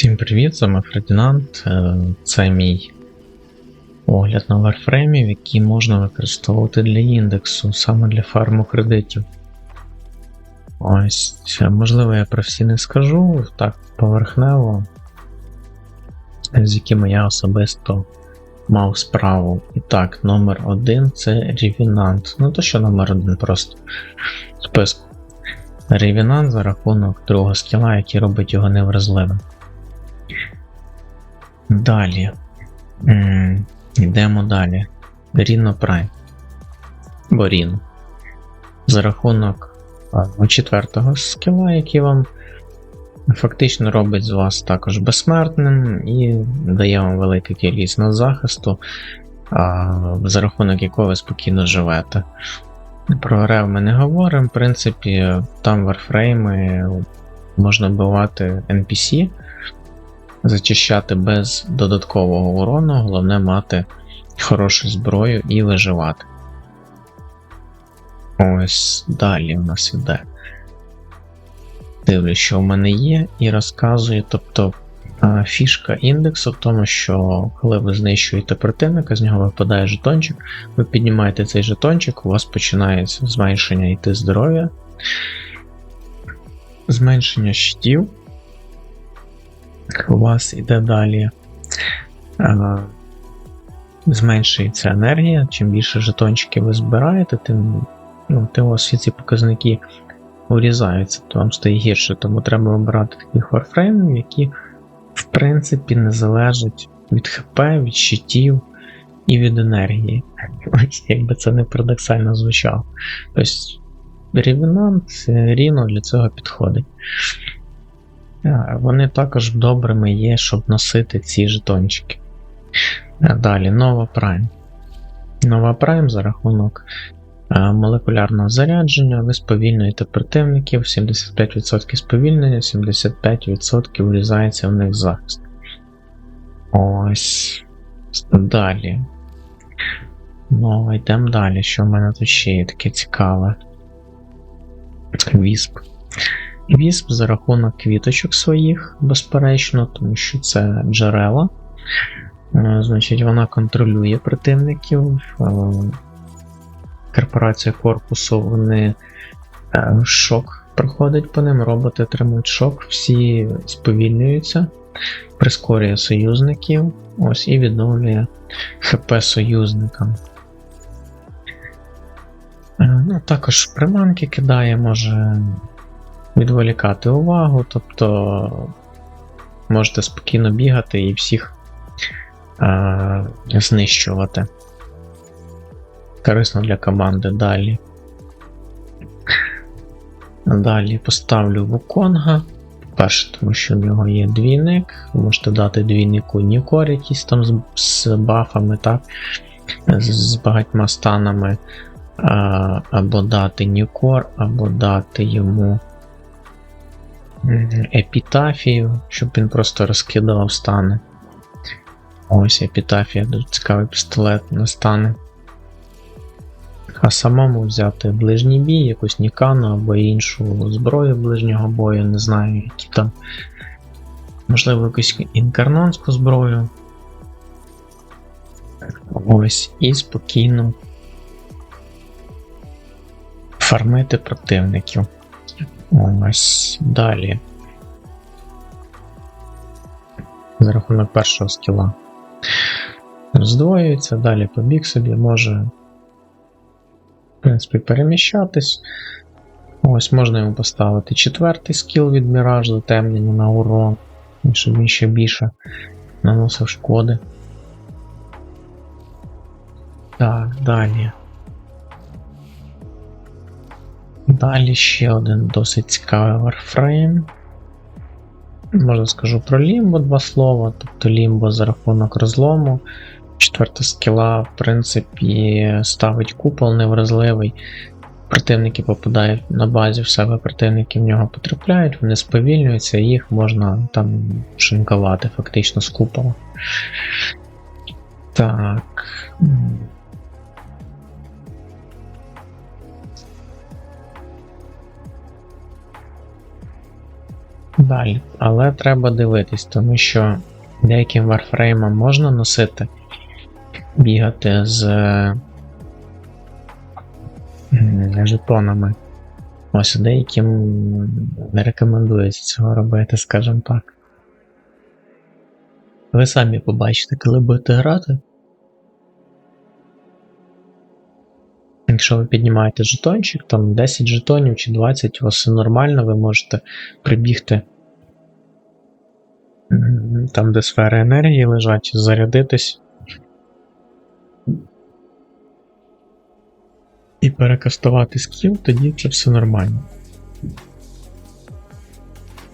Всім привіт, з вами Фердинанд. Е, Це мій огляд на варфреймів, які можна використовувати для індексу, саме для фарму кредитів. Ось, можливо, я про всі не скажу, так поверхнево, з якими я особисто мав справу. І так, номер один це Ревінант. Ну то що номер один просто списку. Ревінант за рахунок другого скіла, який робить його невразливим. Далі. М, Йдемо далі. Ріно Прайм. Бо Ріно. За рахунок а, четвертого скіла, який вам фактично робить з вас також безсмертним і дає вам велику кількість на захисту, за рахунок якого ви спокійно живете. Про рев ми не говоримо. В принципі, там варфрейми можна вбивати NPC зачищати без додаткового урону, головне мати хорошу зброю і виживати. Ось далі у нас іде. Дивлюсь, що в мене є, і розказую, тобто фішка індексу в тому, що коли ви знищуєте противника, з нього випадає жетончик, ви піднімаєте цей жетончик, у вас починається зменшення йти здоров'я, зменшення щитів у вас іде далі. Е, зменшується енергія. Чим більше жетончиків ви збираєте, тим ну, тим у вас всі ці показники урізаються, то вам стає гірше. Тому треба обирати таких варфреймів, які, в принципі, не залежать від ХП, від щитів і від енергії. Ось якби це не парадоксально звучало. Тобто, Рівенант, Ріно для цього підходить. Вони також добрими є, щоб носити ці жетончики. Далі, нова Prime. Нова Prime за рахунок молекулярного зарядження, ви сповільнюєте противників, 75% сповільнення, 75% урізається в них захист. Ось. Далі. Ну, йдемо далі. Що в мене тут ще є таке цікаве? Вісп. Вісп за рахунок квіточок своїх, безперечно, тому що це джерела. Е, значить, вона контролює противників. Е, корпорація корпусу, вони е, шок проходить по ним, роботи отримують шок, всі сповільнюються, прискорює союзників ось і відновлює ХП союзникам. Ну, Також приманки кидає, може відволікати увагу, тобто можете спокійно бігати і всіх а, знищувати. Корисно для команди далі. Далі поставлю Вуконга. По-перше, тому що в нього є двійник. Можете дати двійнику Нікор, якийсь там з, з бафами, так? З, з багатьма станами. А, Або дати Нікор, або дати йому епітафію, щоб він просто розкидував стани. Ось епітафія, дуже цікавий пістолет на стани. А самому взяти ближній бій, якусь Нікану або іншу зброю ближнього бою, не знаю, які там. Можливо, якусь інкарнонську зброю. Ось, і спокійно фармити противників. Ось далі. За рахунок першого скіла. Роздвоюється, далі побіг собі, може, в принципі, переміщатись. Ось можна йому поставити четвертий скіл від Міраж затемнення на урон, щоб він ще більше наносив шкоди. Так, далі. Далі ще один досить цікавий Warframe. Можна скажу про Лімбо два слова. Тобто Лімбо за рахунок розлому. Четверта скіла, в принципі, ставить купол невразливий. Противники попадають на базі в себе, противники в нього потрапляють, вони сповільнюються, і їх можна там шинкувати фактично з купола. Так. Далі. Але треба дивитись, тому що деяким варфреймам можна носити, бігати з жетонами. Ось деяким не рекомендується цього робити, скажімо так. Ви самі побачите, коли будете грати. Якщо ви піднімаєте жетончик, там 10 жетонів чи 20, у вас все нормально, ви можете прибігти там, де сфери енергії лежать, зарядитись. І перекастувати скіл, тоді це все нормально.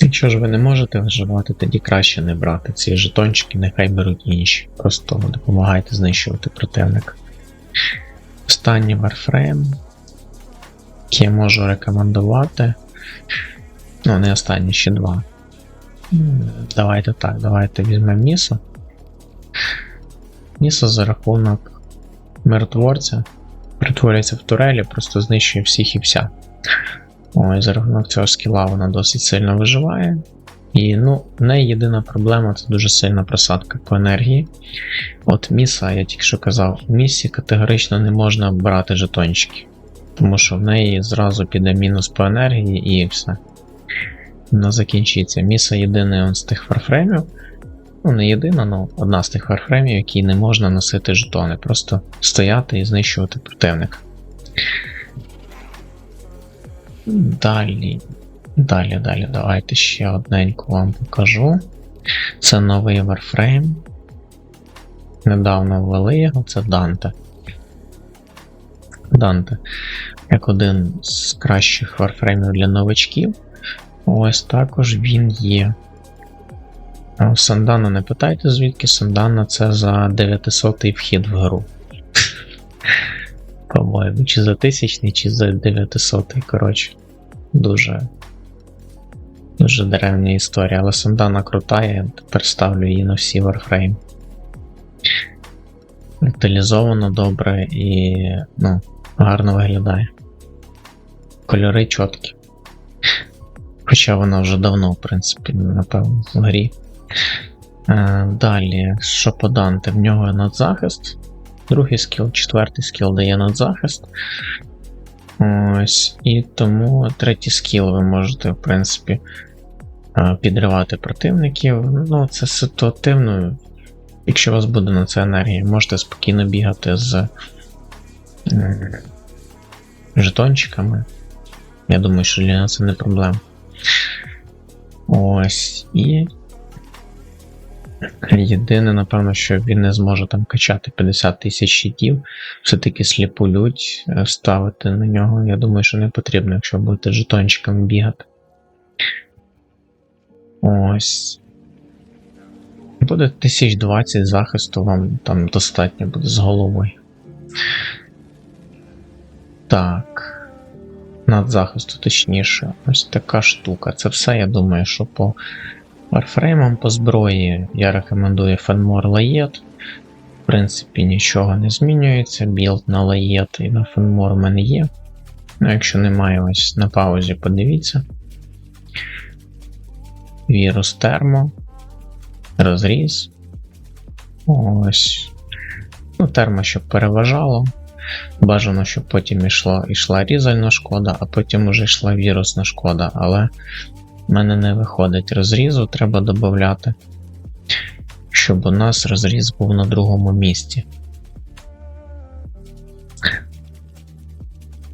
Якщо ж ви не можете виживати, тоді краще не брати ці жетончики, нехай беруть інші. Просто допомагайте знищувати противника. Останній Warframe, який я можу рекомендувати. Ну, не останні, ще два. Давайте так, давайте візьмемо Нісо. Нісо за рахунок миротворця перетворюється в турелі, просто знищує всіх і вся. Ой, за рахунок цього скіла вона досить сильно виживає. І ну, в неї єдина проблема це дуже сильна просадка по енергії. От Міса, я тільки що казав, в Місі категорично не можна брати жетончики, тому що в неї зразу піде мінус по енергії і все. Вона закінчиться. Міса єдиний з тих фарфремів. Ну, не єдина, але одна з тих фарфремів, які не можна носити жетони, просто стояти і знищувати противника. Далі. Далі, далі, давайте ще одненьку вам покажу. Це новий Warframe. Недавно ввели його, це Данте. Данте. Як один з кращих варфреймів для новачків. Ось також він є. Сандана не питайте звідки, Сандана це за 900 вхід в гру. По-моєму, чи за тисячний, чи за 900, коротше. Дуже. Дуже древня історія, але Сандана крута, я тепер ставлю її на всі Warframe. Деталізовано добре і ну, гарно виглядає. Кольори чіткі. Хоча вона вже давно, в принципі, напевно, в грі. Е, далі, що по Данте? В нього надзахист. Другий скіл, четвертий скіл дає надзахист. Ось, і тому третій скіл ви можете, в принципі, е, підривати противників. Ну, це ситуативно. Якщо у вас буде на це енергія, можете спокійно бігати з жетончиками. Я думаю, що для нас це не проблема. Ось. І. Єдине, напевно, що він не зможе там качати 50 тисяч щитів. Все-таки сліпу лють е, ставити на нього. Я думаю, що не потрібно, якщо будете жетончиками бігати. Ось. Буде 1020 захисту, вам там достатньо буде з головою. Так. Надзахисту, точніше, ось така штука. Це все, я думаю, що по варфреймам по зброї я рекомендую Fenmore Layet. В принципі, нічого не змінюється. Білд на Layet і на Fenmore в мене є. Ну, якщо немає, ось на паузі подивіться. Вірус термо. Розріз. Ось. Ну, термо, щоб переважало. Бажано, щоб потім йшла, йшла різальна шкода, а потім уже йшла вірусна шкода, але в мене не виходить розрізу, треба додати, щоб у нас розріз був на другому місці.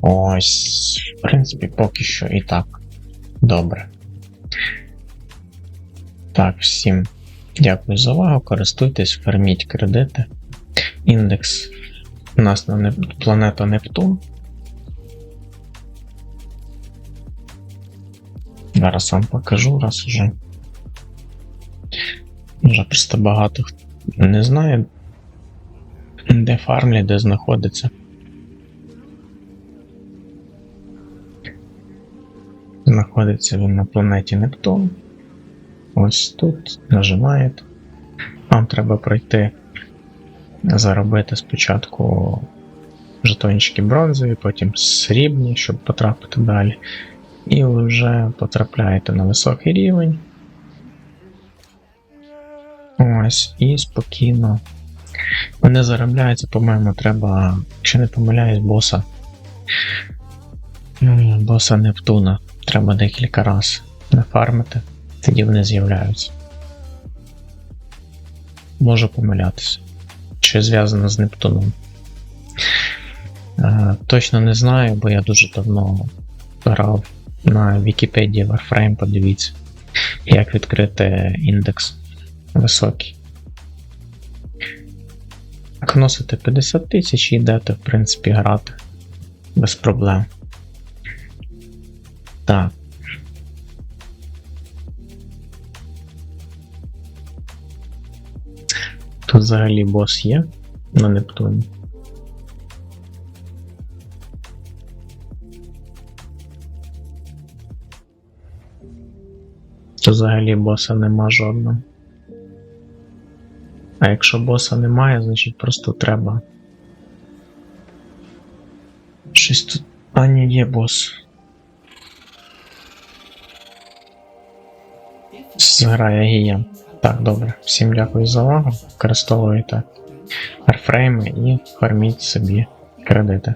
Ось, в принципі, поки що і так. Добре. Так, всім дякую за увагу. Користуйтесь, ферміть кредити. Індекс у нас на Неп... планета Нептун. Зараз вам покажу, раз уже. Вже просто багато хто не знає, де фармлі, де знаходиться. Знаходиться він на планеті Нептун. Ось тут нажимаєте. Вам треба пройти заробити спочатку жетончики бронзові, потім срібні, щоб потрапити далі. І ви вже потрапляєте на високий рівень. Ось, і спокійно. Вони заробляються, по-моєму, треба, якщо не помиляюсь, боса. Боса Нептуна. Треба декілька разів нафармити, тоді вони з'являються. Можу помилятися. Чи зв'язано з Нептуном. Е, точно не знаю, бо я дуже давно грав на Вікіпедії Warframe, подивіться, як відкрити індекс високий. Так, носите 50 тисяч і йдете, в принципі, грати без проблем. Так. Тут взагалі бос є на Нептуні. Тут взагалі боса нема жодного. А якщо боса немає, значить просто треба. Щось тут. А ні, є бос. Зграє гієм. Так, добре. Всім дякую за увагу. Використовуйте арфрейми і фарміть собі кредити.